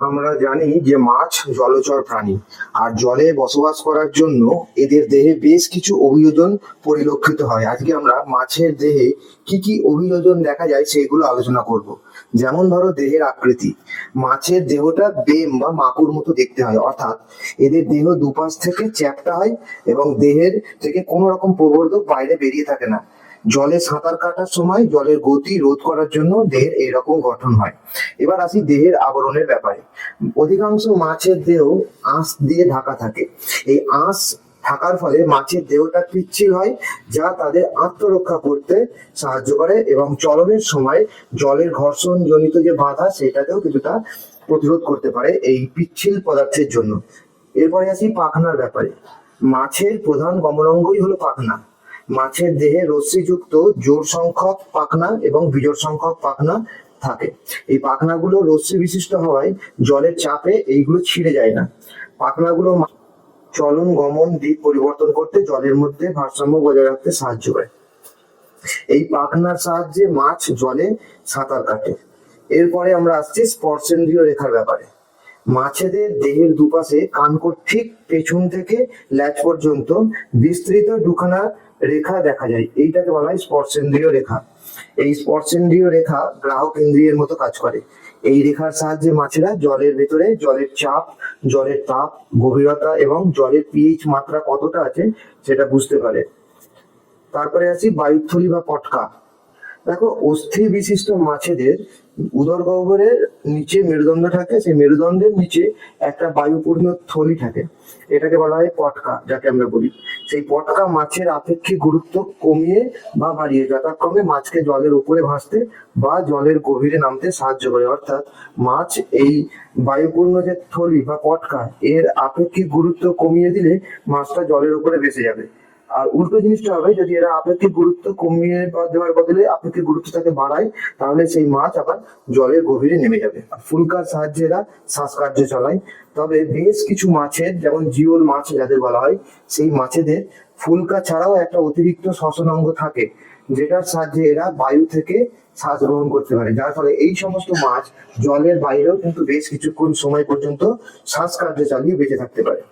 আমরা জানি যে মাছ জলচর প্রাণী। আর জলে বসবাস করার জন্য এদের দেহে বেশ কিছু অভিযোজন পরিলক্ষিত হয়। আজকে আমরা মাছের দেহে কি কি অভিযোজন দেখা যায় সেগুলো আলোচনা করব। যেমন ধরো দেহের আকৃতি। মাছের দেহটা বেম বা মাকুর মতো দেখতে হয়। অর্থাৎ এদের দেহ দুপাশ থেকে চ্যাপ্টা হয় এবং দেহের থেকে কোনো রকম প্রবর্ধক বাইরে বেরিয়ে থাকে না। জলে সাঁতার কাটার সময় জলের গতি রোধ করার জন্য দেহের এরকম গঠন হয়। এবার আসি দেহের আবরণের ব্যাপারে। অধিকাংশ মাছের দেহ আঁশ দিয়ে ঢাকা থাকে। এই আঁশ থাকার ফলে মাছের দেহটা পিচ্ছিল হয়, যা তাদের আত্মরক্ষা করতে সাহায্য করে এবং চলনের সময় জলের ঘর্ষণ জনিত যে বাধা, সেটাকেও কিছুটা প্রতিরোধ করতে পারে এই পিচ্ছিল পদার্থের জন্য। এরপরে আসি পাখনার ব্যাপারে। মাছের প্রধান গমনাঙ্গই হলো পাখনা। মাছের দেহে রশ্মিযুক্ত জোর সংখ্যক পাখনা এবং বিজোড় সংখ্যক পাখনা থাকে। এই পাখনাগুলো রশ্মি বিশিষ্ট হওয়ায় জলের চাপে এইগুলো ছিঁড়ে যায় না। পাখনাগুলো চলন গমন দিক পরিবর্তন করতে জলের মধ্যে ভারসাম্য বজায় রাখতে সাহায্য করে। এই পাখনার সাহায্যে মাছ জলে সাঁতার কাটে। এরপরে আমরা আসছি স্পর্শেন্দ্রীয় রেখার ব্যাপারে। মাছেদের দেহের দুপাশে কানকোর ঠিক পেছন থেকে ল্যাচ পর্যন্ত বিস্তৃত দুখানা রেখা দেখা যায়। এইটাকে বলা হয় স্পর্শেন্দ্রীয় রেখা। এই স্পর্শেন্দ্রীয় রেখা গ্রাহক ইন্দ্রিয়ের মতো কাজ করে। এই রেখার সাহায্যে মাছেরা জলের ভেতরে, জলের চাপ, জলের তাপ, গভীরতা এবং জলের পিএইচ মাত্রা কতটা আছে সেটা বুঝতে পারে। তারপরে আসি বায়ুথলি বা পটকা। দেখো, অস্থি বিশিষ্ট মাছেদের উদর গহ্বরের নিচে মেরুদণ্ড থাকে। সেই মেরুদণ্ডের নিচে একটা বায়ুপূর্ণ থলি থাকে। এটাকে বলা হয় পটকা, যাকে আমরা বলি। সেই পটকা মাছের আপেক্ষিক গুরুত্ব কমিয়ে বা বাড়িয়ে যথাক্রমে মাছকে জলের উপরে ভাসতে বা জলের গভীরে নামতে সাহায্য করে। অর্থাৎ মাছ এই বায়ুপূর্ণ যে থলি বা পটকা, এর আপেক্ষিক গুরুত্ব কমিয়ে দিলে মাছটা জলের উপরে ভেসে যাবে। আর উল্টো জিনিসটা হবে, যদি এরা আপেক্ষিক গুরুত্ব কমিয়ে দেওয়ার বদলে আপেক্ষিক গুরুত্বটাকে বাড়ায়, তাহলে সেই মাছ আবার জলের গভীরে নেমে যাবে। আর ফুলকার সাহায্যে এরা শ্বাসকার্য চালায়। তবে বেশ কিছু মাছের, যেমন জিওল মাছ যাদের বলা হয়, সেই মাছেদের ফুলকা ছাড়াও একটা অতিরিক্ত শ্বসন অঙ্গ থাকে, যেটার সাহায্যে এরা বায়ু থেকে শ্বাস গ্রহণ করতে পারে। যার ফলে এই সমস্ত মাছ জলের বাইরেও কিন্তু বেশ কিছুক্ষণ সময় পর্যন্ত শ্বাসকার্য চালিয়ে বেঁচে থাকতে পারে।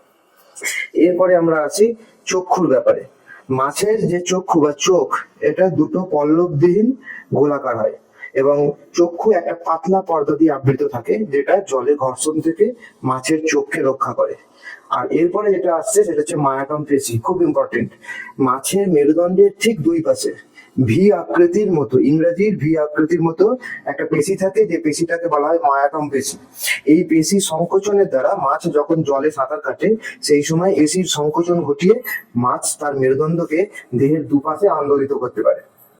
এরপরে আমরা আসি চক্ষুর ব্যাপারে। মাছের যে চক্ষু বা চোখ, এটা দুটো পল্লববিহীন গোলাকার হয় এবং চক্ষু একটা পাতলা পর্দা দিয়ে আবৃত থাকে, যেটা জলে ঘর্ষণ থেকে মাছের চোখকে রক্ষা করে। আর এরপরে যেটা আসছে, সেটা হচ্ছে মায়াকাম পেশি খুব ইম্পর্টেন্ট মাছের মেরুদণ্ডের ঠিক দুই পাশে ভি আকৃতির মতো, ইংরেজির ভি আকৃতির মতো একটা পেশি থাকে, যে পেশিটাকে বলা হয় মায়াটম পেশি। এই পেশি সংকোচনের দ্বারা মাছ যখন জলে সাঁতার কাটে, সেই সময় এসির সংকোচন ঘটিয়ে মাছ তার মেরুদণ্ডকে দেহের দুপাশে আন্দোলিত করতে পারে।